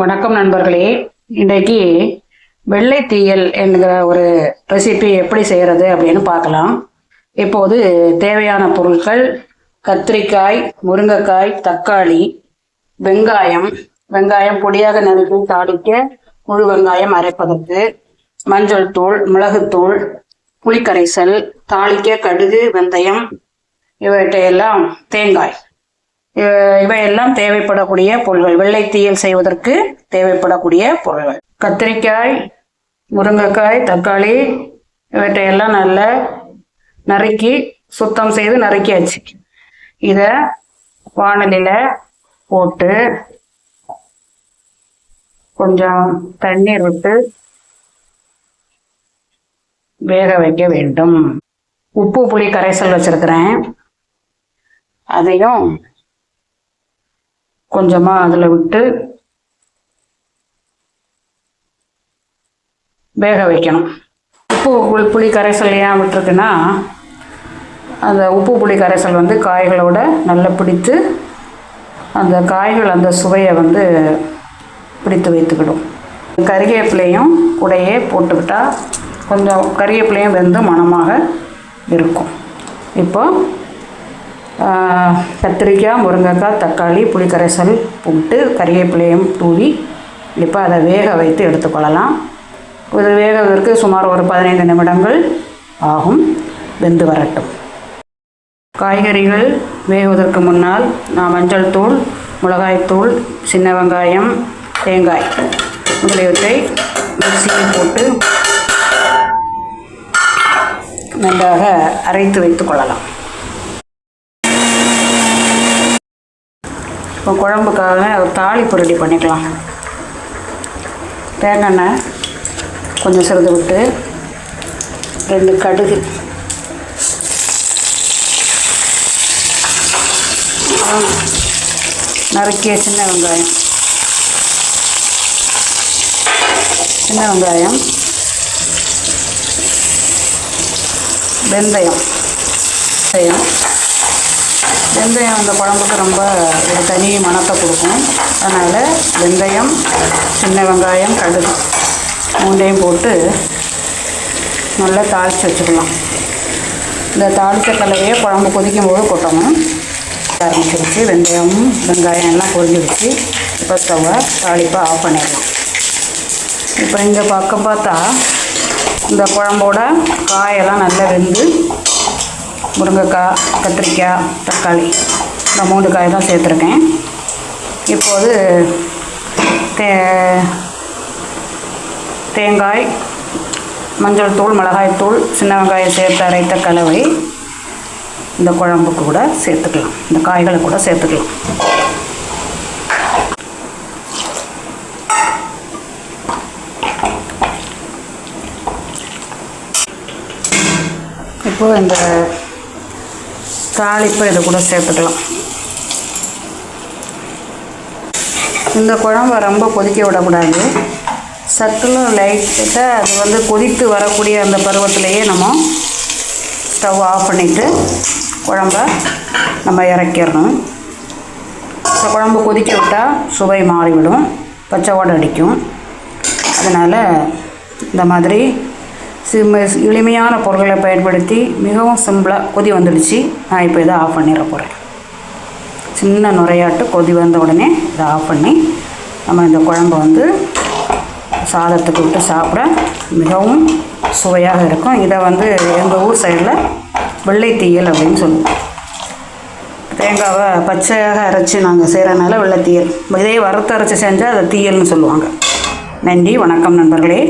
வணக்கம் நண்பர்களே. இன்றைக்கு வெள்ளை தீயல் என்கிற ஒரு ரெசிபி எப்படி செய்கிறது அப்படின்னு பார்க்கலாம். இப்போது தேவையான பொருட்கள் கத்திரிக்காய் முருங்கைக்காய் தக்காளி வெங்காயம். வெங்காயம் பொடியாக நறுக்கி தாளிக்க முழு வெங்காயம் அரைப்பதற்கு மஞ்சள் தூள் மிளகுத்தூள் புளிக்கரைசல் தாளிக்க கடுகு வெந்தயம் இவற்றையெல்லாம் தேங்காய். இவையெல்லாம் தேவைப்படக்கூடிய பொருள்கள். வெள்ளை தீயல் செய்வதற்கு தேவைப்படக்கூடிய பொருள்கள். கத்திரிக்காய் முருங்கைக்காய் தக்காளி இவற்றையெல்லாம் நல்லா நறுக்கி சுத்தம் செய்து நறுக்கியாச்சு. இதை வானலியில் போட்டு கொஞ்சம் தண்ணீர் விட்டு வேக வைக்க வேண்டும். உப்பு புளி கரைசல் வச்சிருக்கிறேன். அதையும் கொஞ்சமாக அதில் விட்டு வேக வைக்கணும். உப்பு புளி கரைசல் ஏன் விட்டுருக்குன்னா அந்த உப்பு புளி கரைசல் வந்து காய்களோட நல்லா பிடித்து அந்த காய்கள் அந்த சுவையை வந்து பிடித்து வைத்துக்கிடும். கருகேப்பிலையும் கூடையே போட்டுக்கிட்டால் கொஞ்சம் கருகேப்பிலையும் வெந்து மணமாக இருக்கும். இப்போ கத்திரிக்காய் முருங்கைக்காய் தக்காளி புளிக்கரைசல் போட்டு கறிவேப்பிலையும் தூவி இப்போ அதை வேக வைத்து எடுத்துக்கொள்ளலாம். இது வேகிறதுக்கு சுமார் ஒரு பதினைந்து நிமிடங்கள் ஆகும். வெந்து வரட்டும். காய்கறிகள் வேகுவதற்கு முன்னால் நான் மஞ்சள் தூள் மிளகாய்த்தூள் சின்ன வெங்காயம் தேங்காய் முதலியவற்றை மிக்சியில் போட்டு நன்றாக அரைத்து வைத்துக் கொள்ளலாம். இப்போ குழம்புக்காக தாளிப்பு ரெடி பண்ணிக்கலாம். தேங்காய் எண்ணெய் கொஞ்சம் சிறந்து விட்டு ரெண்டு கடுகு. நறுக்கிய சின்ன வெங்காயம். சின்ன வெங்காயம். வெந்தயம். வெந்தயம். வெந்தயம் அந்த குழம்புக்கு ரொம்ப ஒரு தனி மணத்தை கொடுக்கும். அதனால் வெந்தயம் சின்ன வெங்காயம் கடுகு மூண்டையும் போட்டு நல்லா தாளித்து வச்சுக்கலாம். இந்த தாளித்த கலவையை குழம்பு கொதிக்கும் போது கொட்டணும். ஆரம்பிச்சிருச்சு. வெந்தயமும் வெங்காயம் எல்லாம் பொரிஞ்சிருச்சு இப்போ ஸ்டவ்வை தாளிப்பாக ஆஃப் பண்ணிடலாம். இப்போ இங்கே பக்கம் பார்த்தா இந்த குழம்போட காயெல்லாம் நல்லா வெந்து முருங்கைக்காய் கத்திரிக்காய் தக்காளி. இந்த மூணு காய் தான் சேர்த்துருக்கேன். இப்போது தே தேங்காய் மஞ்சள் தூள் மிளகாய் தூள் சின்ன வெங்காயம் சேர்த்து அரைத்த கலவை இந்த குழம்புக்கு கூட சேர்த்துக்கலாம். இந்த காய்களை கூட சேர்த்துக்கலாம். இப்போது இந்த தாளிப்பு இது கூட சேர்த்துக்கலாம். இந்த குழம்ப ரொம்ப கொதிக்க விடக்கூடாது. சத்துலும் லைட்டாக அது வந்து கொதித்து வரக்கூடிய அந்த பருவத்திலேயே நம்ம ஸ்டவ் ஆஃப் பண்ணிவிட்டு குழம்ப நம்ம இறக்கிடணும். இந்த குழம்பு கொதிக்க விட்டால் சுவை மாறிவிடும். பச்சை ஓட அடிக்கும். அதனால் இந்த மாதிரி சிம்ம எளிமையான பொருட்களை பயன்படுத்தி மிகவும் சிம்பிளாக கொதி வந்துடுச்சு. நான் இப்போ இதை ஆஃப் பண்ணிட போகிறேன் சின்ன நுரையாட்டு கொதி வந்த உடனே இதை ஆஃப் பண்ணி நம்ம இந்த குழம்பு வந்து சாதத்துக்கு விட்டு சாப்பிட மிகவும் சுவையாக இருக்கும். இதை வந்து எங்கள் ஊர் சைடில் வெள்ளை தீயல் அப்படின்னு சொல்லுவோம். தேங்காவை பச்சையாக அரைச்சி நாங்கள் செய்கிறனால வெள்ளை தீயல். இதே வறுத்து அரைச்சி செஞ்சால் அதை தீயல்னு சொல்லுவாங்க. நன்றி வணக்கம் நண்பர்களே.